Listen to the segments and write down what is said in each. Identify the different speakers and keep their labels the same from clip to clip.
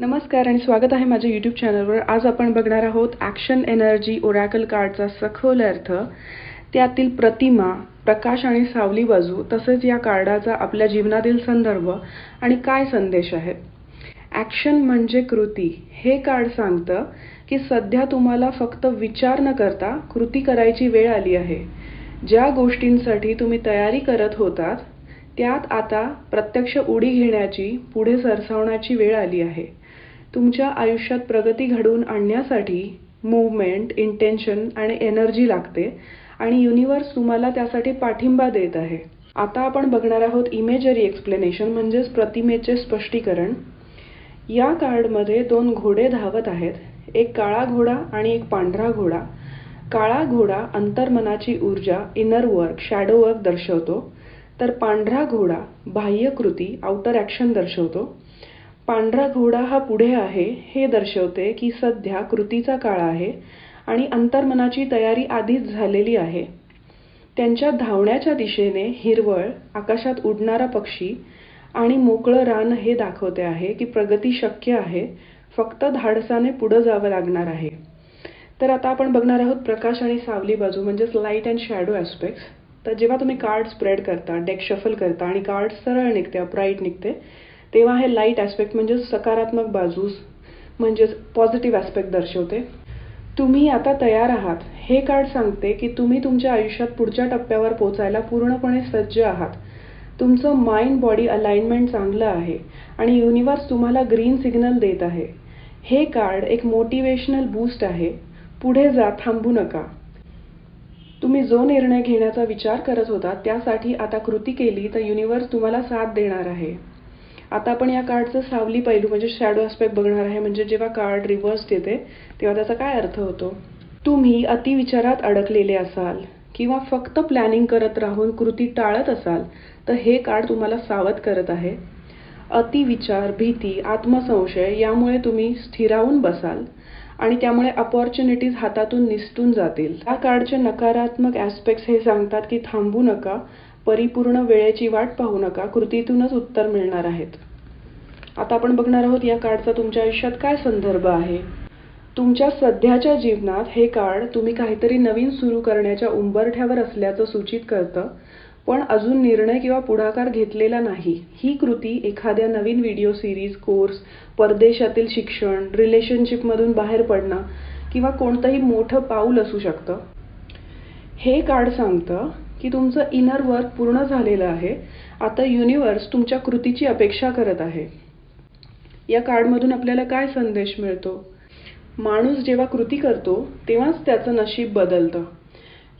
Speaker 1: नमस्कार आणि स्वागत आहे माझ्या यूट्यूब चॅनलवर आज आपण बघणार आहोत ॲक्शन एनर्जी ओरॅकल कार्डचा सखोल अर्थ. त्यातील प्रतिमा प्रकाश आणि सावली बाजू तसेच या कार्डाचा आपल्या जीवनातील संदर्भ आणि काय संदेश आहे ॲक्शन म्हणजे कृती. हे कार्ड सांगतं की सध्या तुम्हाला फक्त विचार न करता कृती करायची वेळ आली आहे. ज्या गोष्टींसाठी तुम्ही तयारी करत होतात त्यात आता प्रत्यक्ष उडी घेण्याची पुढे सरसावण्याची वेळ आली आहे. तुमच्या आयुष्यात प्रगती घडवून आणण्यासाठी मूवमेंट इंटेन्शन आणि एनर्जी लागते आणि युनिवर्स तुम्हाला त्यासाठी पाठिंबा देत आहे. आता आपण बघणार आहोत इमेजरी एक्सप्लेनेशन म्हणजेच प्रतिमेचे स्पष्टीकरण. या कार्डमध्ये दोन घोडे धावत आहेत. एक काळा घोडा आणि एक पांढरा घोडा. काळा घोडा अंतर्मनाची ऊर्जा इनर वर्क शॅडो वर्क दर्शवतो. तर पांढरा घोडा बाह्य कृती आउटर ॲक्शन दर्शवतो. पांढरा घोडा हा पुढे आहे हे दर्शवते की सध्या कृतीचा काळ आहे आणि अंतर्मनाची तयारी आधीच झालेली आहे. त्यांच्या धावण्याच्या दिशेने हिरवळ आकाशात उडणारा पक्षी आणि मोकळं रान हे दाखवते आहे की प्रगती शक्य आहे फक्त धाडसाने पुढं जावं लागणार आहे. तर आता आपण बघणार आहोत प्रकाश आणि सावली बाजू म्हणजेच लाइट अँड शॅडो ॲस्पेक्ट्स तर जेव्हा तुम्ही कार्ड स्प्रेड करता डेक शफल करता आणि कार्ड सरळ निघते अपराईट निघते तेव्हा हे लाइट ॲस्पेक्ट म्हणजे सकारात्मक बाजूस म्हणजेच पॉझिटिव्ह ॲस्पेक्ट दर्शवते. तुम्ही आता तयार आहात. हे कार्ड सांगते की तुम्ही तुमच्या आयुष्यात पुढच्या टप्प्यावर पोचायला पूर्णपणे सज्ज आहात. तुमचं माइंड बॉडी अलाइनमेंट चांगलं आहे आणि युनिवर्स तुम्हाला ग्रीन सिग्नल देत आहे. हे कार्ड एक मोटिवेशनल बूस्ट आहे. पुढे जा थांबू नका. तुम्ही जो निर्णय घेण्याचा विचार करत होता त्यासाठी आता कृती केली तर युनिवर्स तुम्हाला साथ देणार आहे. आता आपण या कार्डचं सावली पैलू म्हणजे शॅडो आस्पेक्ट बघणार आहे. म्हणजे जेव्हा कार्ड रिव्हर्स येते तेव्हा त्याचा काय अर्थ होतो? तुम्ही अतिविचारात अडकलेले असाल किंवा फक्त प्लॅनिंग करत राहून कृती टाळत असाल तर हे कार्ड तुम्हाला सावध करत आहे. अतिविचार भीती आत्मसंशय यामुळे तुम्ही स्थिरावून बसाल आणि त्यामुळे अपॉर्च्युनिटीज हातातून निसटून जातील. या कार्डचे नकारात्मक ॲस्पेक्ट्स हे सांगतात की थांबू नका परिपूर्ण वेळेची वाट पाहू नका कृतीतूनच उत्तर मिळणार आहेत. आता आपण बघणार आहोत या कार्डचा तुमच्या आयुष्यात काय संदर्भ आहे. तुमच्या सध्याच्या जीवनात हे कार्ड तुम्ही काहीतरी नवीन सुरू करण्याच्या उंबरठ्यावर असल्याचं सूचित करतं पण अजून निर्णय किंवा पुढाकार घेतलेला नाही. ही कृती एखाद्या नवीन व्हिडिओ सिरीज कोर्स परदेशातील शिक्षण रिलेशनशिपमधून बाहेर पडणं किंवा कोणतंही मोठं पाऊल असू शकतं. हे कार्ड सांगतं की तुमचं इनर वर्क पूर्ण झालेलं आहे. आता युनिवर्स तुमच्या कृतीची अपेक्षा करत आहे. या कार्डमधून आपल्याला काय संदेश मिळतो? माणूस जेव्हा कृती करतो तेव्हाच त्याचं नशीब बदलतं.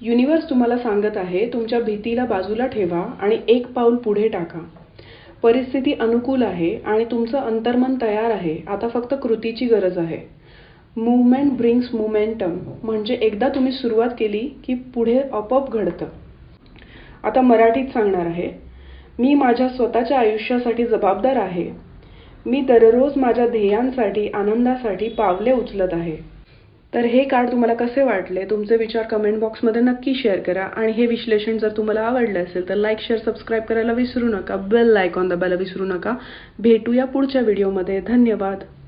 Speaker 1: युनिवर्स तुम्हाला सांगत आहे तुमच्या भीतीला बाजूला ठेवा आणि एक पाऊल पुढे टाका. परिस्थिती अनुकूल आहे आणि तुमचं अंतर्मन तयार आहे. आता फक्त कृतीची गरज आहे. मुवमेंट ब्रिंग्स मुमेंटम म्हणजे एकदा तुम्ही सुरुवात केली की पुढे आपोआप घडतं. आता मराठीत सांगणार आहे मी माझ्या स्वतःच्या आयुष्यासाठी जबाबदार आहे. मी दररोज माझ्या ध्येयांसाठी आनंदासाठी पावले उचलत आहे. तर हे कार्ड तुम्हाला कसे वाटले? तुमचे विचार कमेंट बॉक्समध्ये नक्की शेअर करा आणि हे विश्लेषण जर तुम्हाला आवडलं असेल तर लाईक शेअर सबस्क्राईब करायला विसरू नका. बेल लाईक दाबायला विसरू नका. भेटूया पुढच्या व्हिडिओमध्ये धन्यवाद.